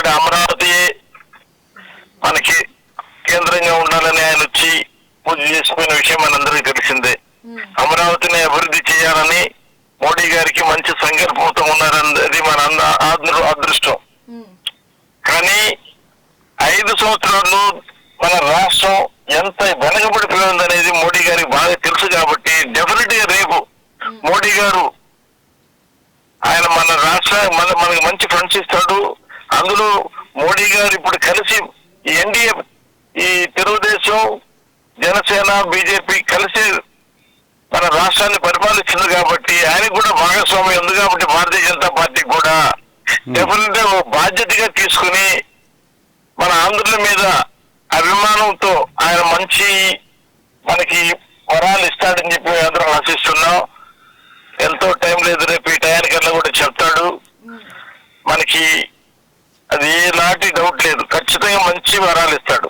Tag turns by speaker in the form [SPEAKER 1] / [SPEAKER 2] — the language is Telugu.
[SPEAKER 1] ఇక్కడ అమరావతి మనకి కేంద్రంగా ఉండాలని ఆయన వచ్చి పూజ చేసిపోయిన విషయం మనందరికీ తెలిసిందే. అమరావతిని అభివృద్ధి చేయాలని మోడీ గారికి మంచి సంకల్పంతో ఉన్నారన్నది మన అదృష్టం. కానీ ఐదు సంవత్సరాలు మన రాష్ట్రం ఎంత వెనకబడిపోయింది అనేది మోడీ గారికి బాగా తెలుసు కాబట్టి డెఫినెట్గా రేపు మోడీ గారు ఆయన మన రాష్ట్ర మన మనకి మంచి ఫండ్స్ ఇస్తాడు. అందులో మోడీ గారు ఇప్పుడు కలిసి ఈ ఎన్డీఏ ఈ తెలుగుదేశం జనసేన బీజేపీ కలిసి మన రాష్ట్రాన్ని పరిపాలిస్తుంది కాబట్టి ఆయనకు కూడా భాగస్వామ్యం ఉంది కాబట్టి భారతీయ జనతా పార్టీ కూడా డెఫినెట్గా ఓ బాధ్యతగా తీసుకుని మన ఆంధ్రుల మీద అభిమానంతో ఆయన మంచి మనకి వరాలు ఇస్తాడని చెప్పి అందరం ఆశిస్తున్నాం. ఎంతో టైం లేదు రేపు ఈ టయానికల్లా కూడా చెప్తాడు.
[SPEAKER 2] ఉమ్.
[SPEAKER 1] మనకి అది ఎలాంటి డౌట్ లేదు. ఖచ్చితంగా మంచి వరాలు ఇస్తాడు.